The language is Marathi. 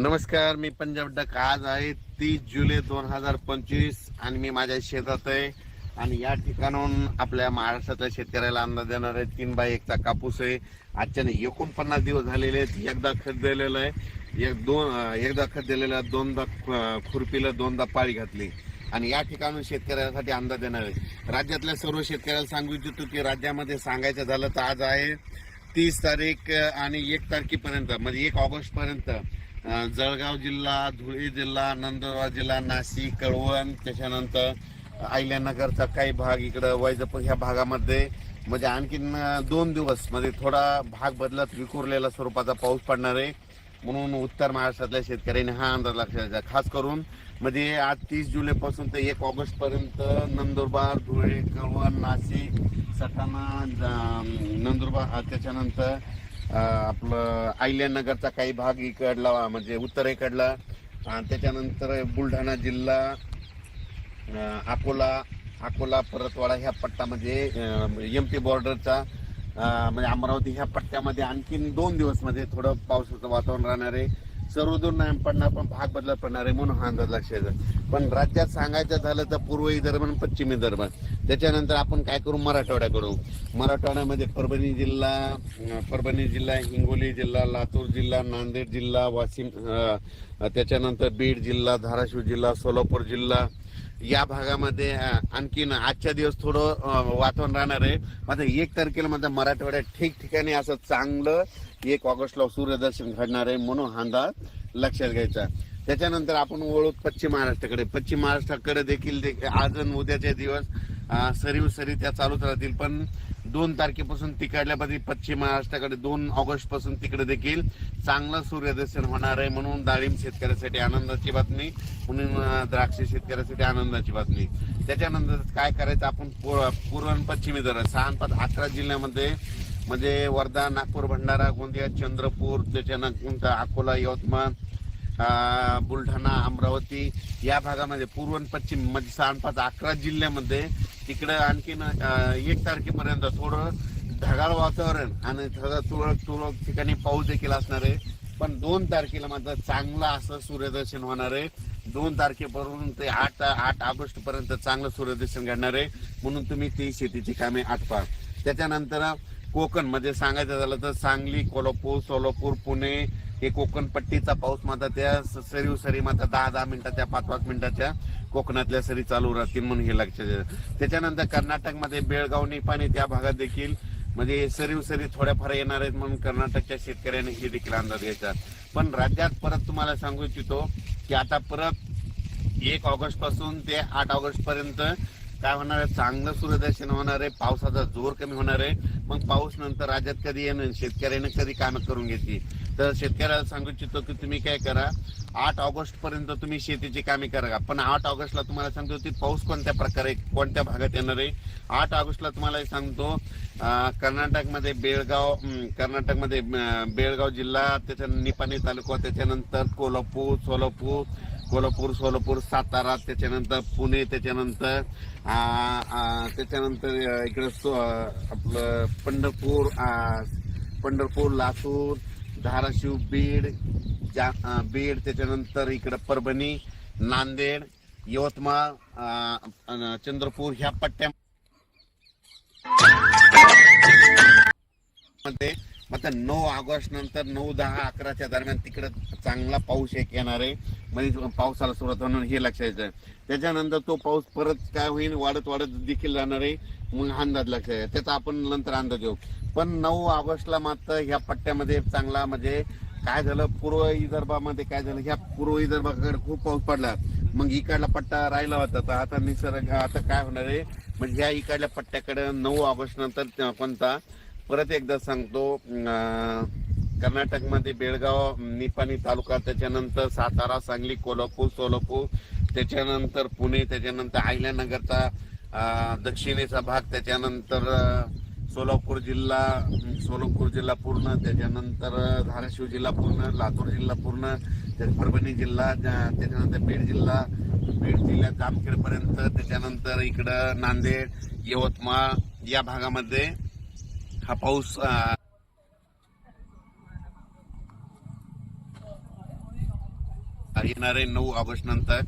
नमस्कार मी पंजाब डक. आज आहे तीस जुलै दोन हजार पंचवीस आणि मी माझ्या शेतात आहे. आणि या ठिकाणून आपल्या महाराष्ट्रातल्या शेतकऱ्याला अंदाज देणार आहे तीन बाय एकचा कापूस आहे. आजच्याने एकोणपन्नास दिवस झालेले आहेत. एकदा खत दिलेलं आहे. एक दोन एकदा खत दिलेलं आहे. दोनदा खुरपीला दोनदा पाळी घातली. आणि या ठिकाणून शेतकऱ्यासाठी अंदाज देणार आहे. राज्यातल्या सर्व शेतकऱ्याला सांगू इच्छितो की राज्यामध्ये सांगायचं झालं तर आज आहे तीस तारीख आणि एक तारखेपर्यंत म्हणजे एक ऑगस्ट पर्यंत जळगाव जिल्हा धुळे जिल्हा नंदुरबार जिल्हा नाशिक कळवण त्याच्यानंतर अहिल्यानगरचा काही भाग इकडं वैजापूर ह्या भागामध्ये. म्हणजे आणखीन दोन दिवस म्हणजे थोडा भाग बदलत विखुरलेला स्वरूपाचा पाऊस पडणार आहे. म्हणून उत्तर महाराष्ट्रातल्या शेतकऱ्यांनी हा अंदाज लक्षात खास करून म्हणजे आज तीस जुलैपासून ते एक ऑगस्ट पर्यंत नंदुरबार धुळे कळवण नाशिक सटाणा नंदुरबार त्याच्यानंतर आपलं आयल्यानगरचा काही भाग इकडला म्हणजे उत्तरेकडला आणि त्याच्यानंतर बुलढाणा जिल्हा अकोला अकोला परतवाडा ह्या पट्टामध्ये म्हणजे, एम पी बॉर्डरचा म्हणजे अमरावती ह्या पट्ट्यामध्ये आणखीन दोन दिवसमध्ये थोडं पावसाचं वातावरण राहणार आहे. सर्वदूर नाही पडणार पण भाग बदलत पडणार आहे म्हणून हा अंदाज लक्षात पण राज्यात सांगायचं झालं तर पूर्व विदर्भ आणि पश्चिम विदर्भ. त्याच्यानंतर आपण काय करू? मराठवाड्याकडू मराठवाड्यामध्ये परभणी जिल्हा परभणी जिल्हा हिंगोली जिल्हा लातूर जिल्हा नांदेड जिल्हा वाशिम त्याच्यानंतर बीड जिल्हा धाराशिव जिल्हा सोलापूर जिल्हा या भागामध्ये आणखीन आजच्या दिवस थोडं वातावरण राहणार आहे. मात्र एक तारखेला माझ्या मराठवाड्यात ठिकठिकाणी असं चांगलं एक ऑगस्टला सूर्यदर्शन घडणार आहे म्हणून हा लक्षात घ्यायचा. त्याच्यानंतर आपण वळू पश्चिम महाराष्ट्राकडे. पश्चिम महाराष्ट्राकडे देखील आज आणि उद्याचे दिवस सरीव सरी त्या चालूच राहतील. पण दोन तारखेपासून तिकडल्यामध्ये पश्चिम महाराष्ट्राकडे दोन ऑगस्टपासून तिकडे देखील चांगलं सूर्यदर्शन होणार आहे म्हणून डाळिंब शेतकऱ्यासाठी आनंदाची बातमी म्हणून द्राक्ष शेतकऱ्यासाठी आनंदाची बातमी. त्याच्यानंतर काय करायचं आपण पूर्व पूर्व आणि पश्चिम विदर्भ सहा पाच अकरा जिल्ह्यामध्ये म्हणजे वर्धा नागपूर भंडारा गोंदिया चंद्रपूर त्याच्यानंतर अकोला यवतमाळ बुलढाणा अमरावती या भागामध्ये पूर्व आणि पश्चिम म्हणजे सहा अकरा जिल्ह्यामध्ये तिकडं आणखीन एक तारखेपर्यंत थोडं ढगाळ वातावरण आणि थोडं तुरळक तुरळक ठिकाणी पाऊस देखील असणार आहे. पण दोन तारखेला मात्र चांगलं असं सूर्यदर्शन होणार आहे. दोन तारखेपासून ते आठ आठ ऑगस्ट पर्यंत चांगलं सूर्यदर्शन घडणार आहे. म्हणून तुम्ही ती शेतीची कामे आटपा. त्याच्यानंतर कोकणमध्ये सांगायचं झालं तर सांगली कोल्हापूर सोलापूर पुणे हे कोकण पट्टीचा पाऊस मात्र त्या स- सरीव सरी मात्र दहा दहा मिनिटाच्या पाच पाच मिनिटाच्या कोकणातल्या सरी चालू राहतील म्हणून हे लक्षात येतं त्याच्यानंतर कर्नाटकमध्ये बेळगाव निपाणी त्या भागात देखील म्हणजे सरीव सरी थोड्याफार येणार आहेत म्हणून कर्नाटकच्या शेतकऱ्यांनी हे देखील अंदाज घ्यायचा पण राज्यात परत तुम्हाला सांगू इच्छितो की आता परत एक ऑगस्टपासून ते आठ ऑगस्ट पर्यंत काय होणार आहे? चांगलं सूर्यदर्शन होणार आहे पावसाचा जोर कमी होणार आहे. मग पाऊस नंतर राज्यात कधी येणं शेतकऱ्याने कधी कामं करून घेतली? तर शेतकऱ्याला सांगू इच्छितो की तुम्ही काय करा आठ ऑगस्ट पर्यंत तुम्ही शेतीची कामे करा. पण आठ ऑगस्टला तुम्हाला सांगतो की पाऊस कोणत्या प्रकारे कोणत्या भागात येणार आहे? आठ ऑगस्टला तुम्हाला सांगतो कर्नाटकमध्ये बेळगाव कर्नाटकमध्ये बेळगाव जिल्हा त्याच्या निपाणी तालुका त्याच्यानंतर कोल्हापूर सोलापूर कोल्हापूर सोलापूर सातारा त्याच्यानंतर पुणे त्याच्यानंतर त्याच्यानंतर इकडं सो- आपलं पंढरपूर पंढरपूर लातूर धाराशिव बीड जा बीड त्याच्यानंतर इकडं परभणी नांदेड यवतमाळ चंद्रपूर ह्या पट्ट्या आता नऊ ऑगस्ट नंतर नऊ दहा अकराच्या दरम्यान तिकडे चांगला पाऊस एक येणार आहे. म्हणजे पावसाला सुरुवात होणार हे लक्षात आहे त्याच्यानंतर तो पाऊस परत काय होईल वाढत वाढत देखील राहणार आहे. मग अंदाज लक्षात त्याचा आपण नंतर अंदाज घेऊ. पण नऊ ऑगस्टला मात्र ह्या पट्ट्यामध्ये चांगला म्हणजे काय झालं? पूर्व विदर्भामध्ये काय झालं? ह्या पूर्व विदर्भाकडे खूप पाऊस पडला. मग इकडला पट्टा राहिला होता. तर आता निसर्ग आता काय होणार आहे? म्हणजे ह्या इकडल्या पट्ट्याकडे नऊ ऑगस्ट नंतर कोणता? परत एकदा सांगतो कर्नाटकमध्ये बेळगाव निपाणी तालुका त्याच्यानंतर सातारा सांगली कोल्हापूर सोलापूर त्याच्यानंतर पुणे त्याच्यानंतर अहिल्यानगरचा दक्षिणेचा भाग त्याच्यानंतर सोलापूर जिल्हा सोलापूर जिल्हा पूर्ण त्याच्यानंतर धाराशिव जिल्हा पूर्ण लातूर जिल्हा पूर्ण त्या- परभणी जिल्हा त्याच्यानंतर बीड जिल्हा बीड जिल्ह्यात जामखेडपर्यंत त्याच्यानंतर इकडं नांदेड यवतमाळ या भागामध्ये हा पाऊस येणारे नऊ ऑगस्ट नंतर.